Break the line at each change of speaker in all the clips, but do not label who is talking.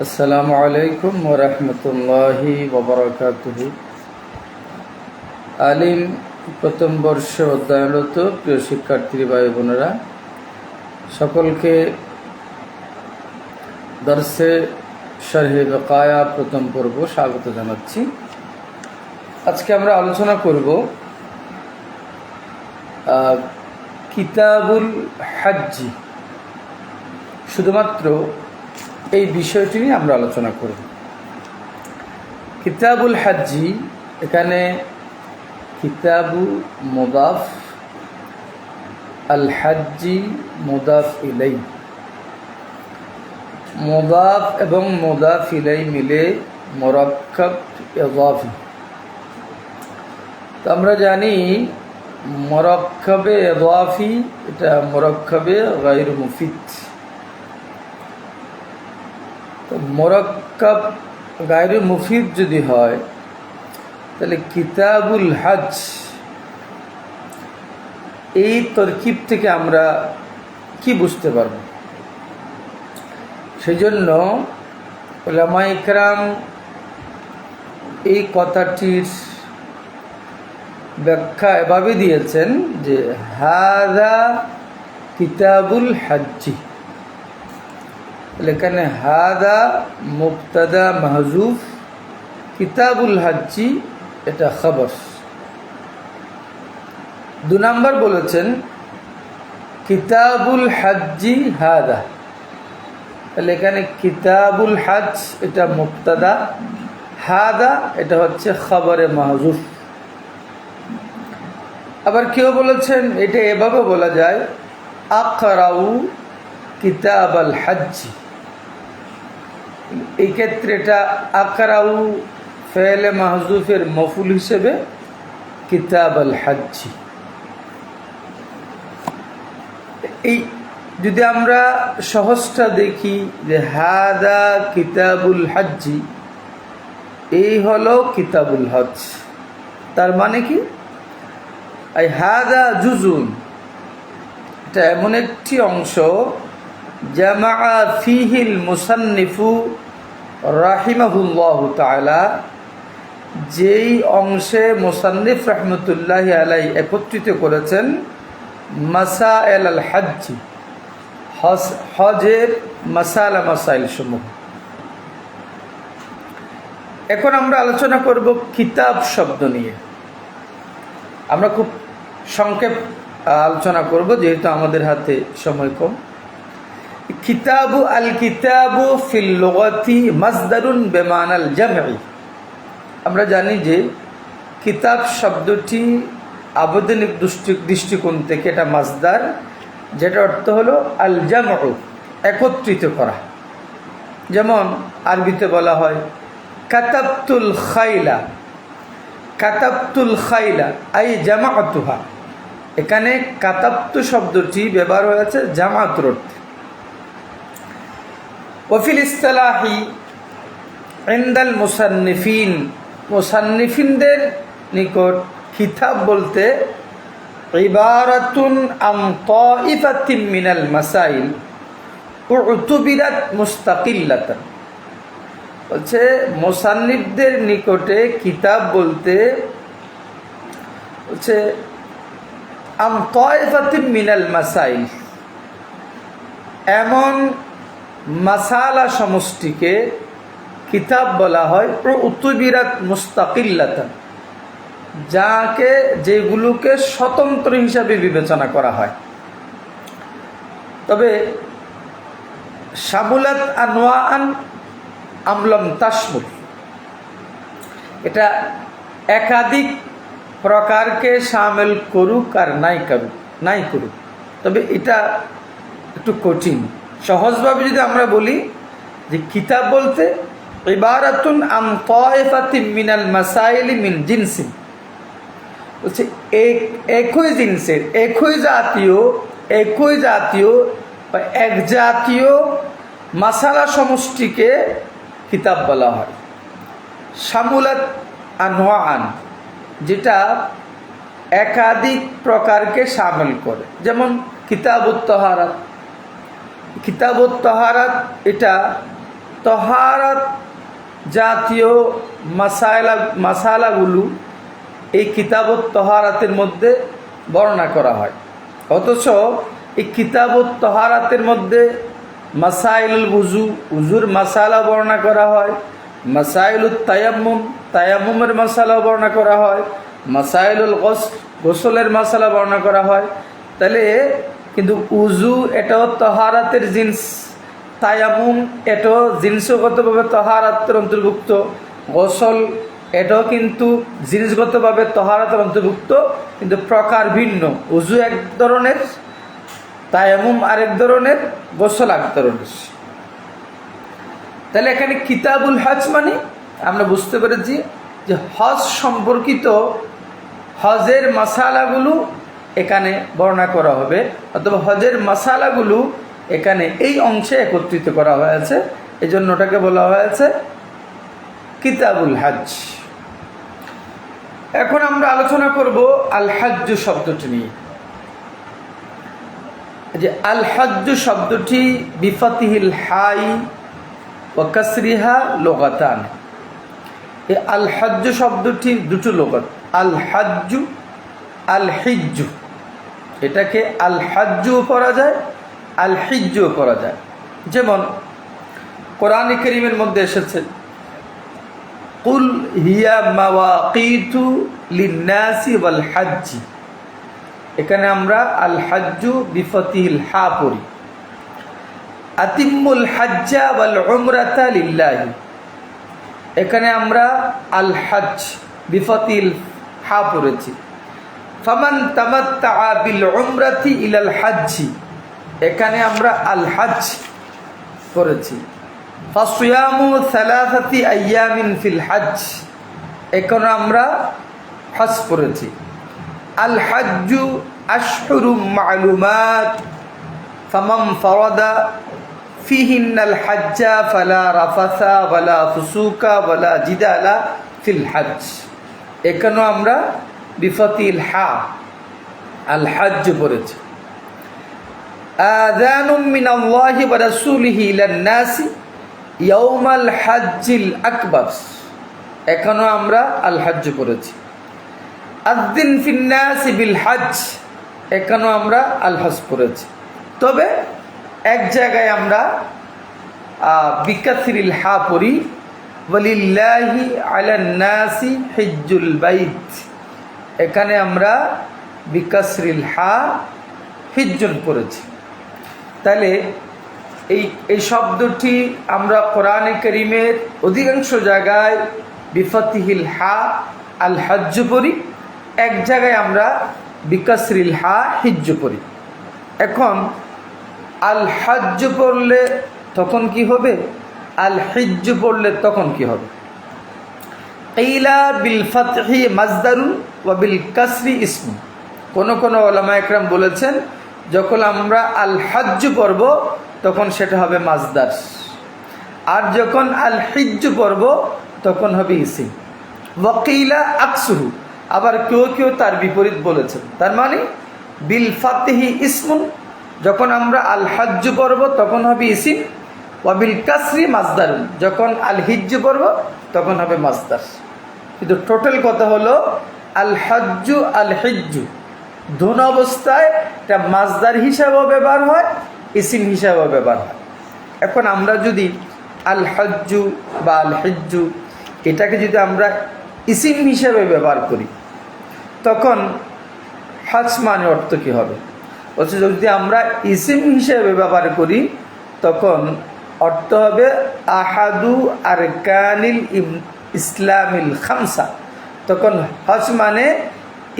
আসসালামু আলাইকুম ওরহমতুল্লাহি ওবরাকাতুহ আলিম, প্রথম বর্ষ অধ্যয়নরত প্রিয় শিক্ষার্থী ভাই বোনেরা, সকলকে দর্শে শরহে বকায়া প্রথম পর্ব স্বাগত জানাচ্ছি। আজকে আমরা আলোচনা করব কিতাবুল হাজ্জি। শুধুমাত্র এই বিষয়টি নিয়ে আমরা আলোচনা করব। কিতাবুল হাজ্জি এখানে কিতাবু মোদাফ, আল হাজ্জি মোদাফ ইলাই। মোদাফ এবং মোদাফ ইলাই মিলে মোরাক্কাব এজাফি তো আমরা জানি মরক্ষবে এজাফি এটা মরক্কাবে গাইর মুফিদ তো মোরক্কাব গায়রে মুফিদ যদি হয়, তাহলে কিতাবুল হজ, এই তরকিব থেকে আমরা কি বুঝতে পারব? সেই জন্য ইকরাম এই কথাটির ব্যাখ্যা এভাবে দিয়েছেন যে, হাদা কিতাবুল হাজ্জি। এখানে হাদা মুক্তাদা মাহজুফ কিতাবুল হাজ্জি এটা খবর। দু নম্বর বলেছেন, কিতাবুল হাজ্জি হাদা তাহলে এখানে কিতাবুল হাজ এটা মুক্তাদা হাদা এটা হচ্ছে খবরে মাহজুফ। আবার কেউ বলেছেন, এটা এভাবে বলা যায়, আকরাউ কিতাব আল হাজ্জি এই ক্ষেত্রে এটা আকরাউ ফেলে মাহজুফের মফুল হিসেবে কিতাব আল হাজ্জি। এই যদি আমরা সহজটা দেখি যে হাদা কিতাবুল হাজ্জি, এই হলো কিতাবুল হজ তার মানে কি? হাদা জুজুন। এটা এমন একটি অংশ জামা ফিহিল মুসান্নিফু রাহিমাহুল্লাহ তালা যেই অংশে মুসান্নিফ রহমতুল্লাহ আলাই একত্রিত করেছেন মাসা এল আল হজ, হজের মাসালা মাসাইল সমূহ। এখন আমরা আলোচনা করব কিতাব শব্দ নিয়ে। আমরা খুব সংক্ষেপ আলোচনা করব, যেহেতু আমাদের হাতে সময় কম। কিতাবু আল কিতাবু ফিল লগতি মাজদারুন বেমান আল জামি আমরা জানি যে কিতাব শব্দটি আবেদনিক দৃষ্টি দৃষ্টিকোণ থেকে এটা মাজদার যেটা অর্থ হলো আল জামু একত্রিত করা। যেমন আরবিতে বলা হয়, কাতাবতুল খাইলা। কাতাবতুল খাইলা, আই জামাতুহা। এখানে কাতাপ্তু শব্দটি ব্যবহার হয়েছে জামাতুর অর্থে। ওফিল ইস্তালাহি ইন্দাল মুসান্নিফিন মুসান্নিফিনদের নিকট কিতাব বলতে ইবারাতুন আম তাইফাতিন মিনাল মাসাইল উতুবিরাত মুস্তাকিল্লাতান। বলছে, মোসান্নিফদের নিকটে কিতাব বলতে হচ্ছে আম তয়ফাতিম মিনাল মাসাইল। এমন মাসালা সমষ্টিকে কিতাব বলা হয় উত্তবিরাত মুস্তাকিল্লাতান, যাকে যেগুলোকে স্বতন্ত্র হিসাবে বিবেচনা করা হয়। তবে সাবুলাত আনোয়ান আমলম তাসমুল এটা একাধিক প্রকারকে সামিল করুক আর নাই করুক নাই করুক। তবে এটা একটু কঠিন। সহজভাবে যদি আমরা বলি যে কিতাব বলতে ইবারাতুন আম তয়ফাতি মিনাল মাসাইলি মিন জিনসিন। বলছে একই জিনিসের, একই জাতীয় একই জাতীয় বা এক জাতীয় মাসালা সমষ্টিকে কিতাব বলা হয়। সামুলাত আনোয়ান যেটা একাধিক প্রকারকে সামিল করে। যেমন কিতাবুত তহারাত কিতাবুত তহারাত এটা তহারাত জাতীয় মাসায়লা, মাসালাগুলো এই কিতাবত তহারাতের মধ্যে বর্ণনা করা হয়। অথচ এই কিতাবত তহারাতের মধ্যে মাসাইল উজু উজুর মাসালা বর্ণনা করা হয় মাসাইলুল তায়াম্মুম, তায়াম্মুমের মাসালা বর্ণনা করা হয়, মাসাইলুল গস, গোসলের মশালা বর্ণনা করা হয়। তাহলে কিন্তু উজু এটাও তহারাতের জিন্স তায়ামুম এটাও জিনিসগতভাবে তহারাতের অন্তর্ভুক্ত, গোসল এটাও কিন্তু জিনিসগতভাবে তহারাতের অন্তর্ভুক্ত, কিন্তু প্রকার ভিন্ন। উজু এক ধরনের, তায়ামুম আরেক ধরনের, গোসল এক ধরনের। তাহলে এখানে কিতাবুল হজ মানে আমরা বুঝতে পেরেছি যে হজ সম্পর্কিত হজের মশালাগুলো এখানে বর্ণনা করা হবে, অথবা হজের মশালাগুলো এখানে এই অংশে একত্রিত করা হয়েছে। এই জন্য ওটাকে বলা হয়েছে কিতাবুল হজ এখন আমরা আলোচনা করব আল হজ্জ শব্দটি নিয়ে। যে আল হজ্জ শব্দটি বিফাতিহিল হাই ও কাসরিহা লোগাতান। এই আল হজ্জ শব্দটি দুটো লোগত, আল হাজ্জু, আল হিজ্জু। এটাকে আল হাজ্জুও পড়া যায়, আল হিজ্জুও পড়া যায়। যেমন কোরআন করিমের মধ্যে এসেছে, কুল হিয়া মাওয়াকিতু লিন্নাসি ওয়াল হাজ্জি। এখানে আমরা আল হাজ্জু বিফতিল হা পড়ি। আতিম্মুল হাজ্জা ওয়াল উমরাতা লিল্লাহি। এখানে আমরা আল হাজ বিফতিল হা পড়েছি। ফামান তামাত্তা বিল উমরাতি ইলাল হাজ্জি এখানে আমরা আল হাজ করেছি ফাসিয়ামু সালাসাতি আইয়ামিন ফিল হাজ এখন আমরা হজ করেছি আল হাজ্জু আশহুরুম মালুমাত ফামাম ফরাদা فيهن الحج فلا رفث ولا فسوق ولا جدال في الحج এখানেও আমরা বিফতিল হা, আল হাজ পড়েছে। হাজ্জিল এখনও আমরা আল হাজ্জ পড়েছি। বিল হাজ এখনও আমরা আল হজ পড়েছি। তবে এক জায়গায় আমরা বিকাসিরিল হা পড়ি বলিল্লাহি আলান্নাসি হিজ্জুল বাইত। এখানে আমরা বিকাসরিল হা হিজ্জুন করেছি। তাহলে এই এই শব্দটি আমরা কোরআনে করিমের অধিকাংশ জায়গায় বিফতিহিল হা, আল হজ্জ পড়ি, এক জায়গায় আমরা বিকাসরিল হা, হিজ্জ পড়ি। এখন আল হজ্জ পড়লে তখন কি হবে? আল হিজ্জ পড়লে তখন কি হবে? ইলা বিল ফতহি মাজদারু ওয়া বিল কাসরি ইসমু কোন কোন ওলামা একরাম বলেছেন, যখন আমরা আল হজ্জ পড়ব, তখন সেটা হবে মাজদার আর যখন আল হিজ্জ পড়ব, তখন হবে ইসিম। ওয়াকিলা আকসুহু, আবার কেউ কেউ তার বিপরীত বলেছেন। তার মানে বিল ফাতেহি ইসমুন, যখন আমরা আল হজ্জ পড়ব, তখন হবে ইসিম ওয়াবিল কাসরি মাজদার যখন আল হিজ্জ পড়ব, তখন হবে মাজদার কিন্তু টোটাল কথা হলো? আল হজ্জু আল হিজ্জু ধন অবস্থায় এটা মাজদার হিসাবেও ব্যবহার হয়, ইসিম হিসাবেও ব্যবহার হয়। এখন আমরা যদি আল হজ্জু বা আল হিজ্জু এটাকে যদি আমরা ইসিম হিসাবে ব্যবহার করি, তখন হজ মানে অর্থ কী হবে? অথচ যদি আমরা ইসিম হিসেবে ব্যবহার করি, তখন অর্থ হবে আহাদু আর কানিল ইসলামিল খামসা। তখন হজ মানে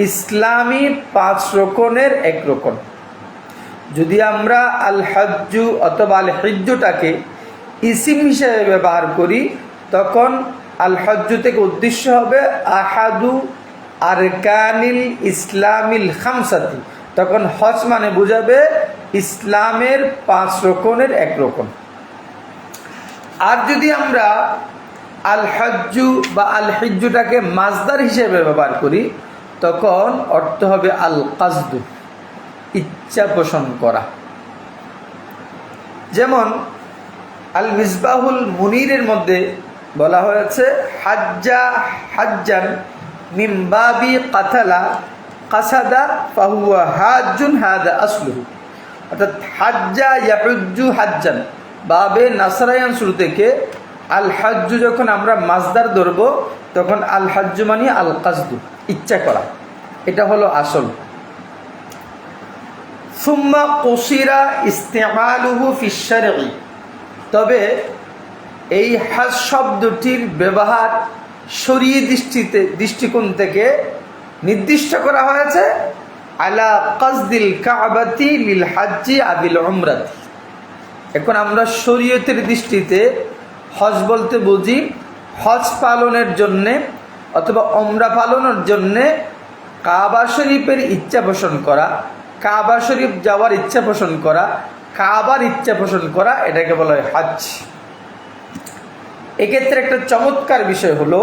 ইসলামী পাঁচ রকমের এক রকম যদি আমরা আল হজ্জু অথবা আল হিজ্জুটাকে ইসিম হিসেবে ব্যবহার করি, তখন আল হজ্জু থেকে উদ্দেশ্য হবে আহাদু আর কানিল ইসলামিল খামসাতি। তখন হজ মানে বোঝাবে ইসলামের পাঁচ রকমের এক রকম আর যদি আমরা আল হজ্জু বা আল হিজ্জুটাকে মাজদার হিসেবে ব্যবহার করি, তখন অর্থ হবে আল কাজদু ইচ্ছা পোষণ করা। যেমন আল মিসবাহুল মুনিরের মধ্যে বলা হয়েছে, হাজ্জা হাজ্জান মিমবাবি কাতালা কাসাদা ফাহুয়া হাজ্জুন হাদা আসলুহু। অর্থাৎ হাজ্জা ইয়াহুজ্জু হাজ্জান। বাবে নাসারায়ান শুরু থেকে আল হাজ্জু যখন আমরা মাজদার ধরব, তখন আল হাজ্জু মানে আল কাজদু, ইচ্ছা করা। এটা হলো আসল। সুম্মা কসিরা ইস্তেমালুহু ফিসারি তবে এই হাজ শব্দটির ব্যবহার শরীয় দৃষ্টিতে, দৃষ্টিকোণ থেকে নির্দিষ্ট করা হয়েছে, আলা কাজদিল কাবাতি লিল হাজ্জি আবিল উমরাতি। এখন আমরা শরীয়তের দৃষ্টিতে হজ বলতে বুঝি হজ পালনের জন্যে অথবা অমরা পালনের জন্যে কাবা শরীফের ইচ্ছা পোষণ করা, কাবা শরীফ যাওয়ার ইচ্ছা পোষণ করা, কাবার ইচ্ছা পোষণ করা, এটাকে বলা হয় হাজ। এক্ষেত্রে একটা চমৎকার বিষয় হলো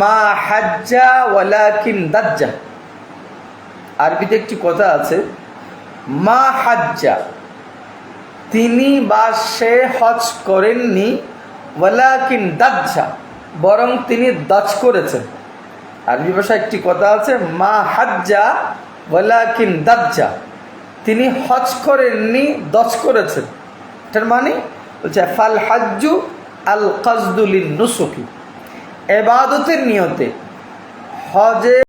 মা দাজ্জা। আরবিতে একটি কথা আছে মা হাজ্জা। তিনি বা সে হজ করেননি, ওয়ালাকিন দাজ্জা, বরং তিনি দাজ করেছেন। আরবি ভাষায় একটি কথা আছে, মা হাজ্জা, ওয়ালাকিন দাজ্জা। তিনি হজ করেননি, দজ করেছেন। এটার মানে বলছে, ফাল হাজ্জু আল কাজদুলিন নুসুকি। এবাদতের নিয়তে হজে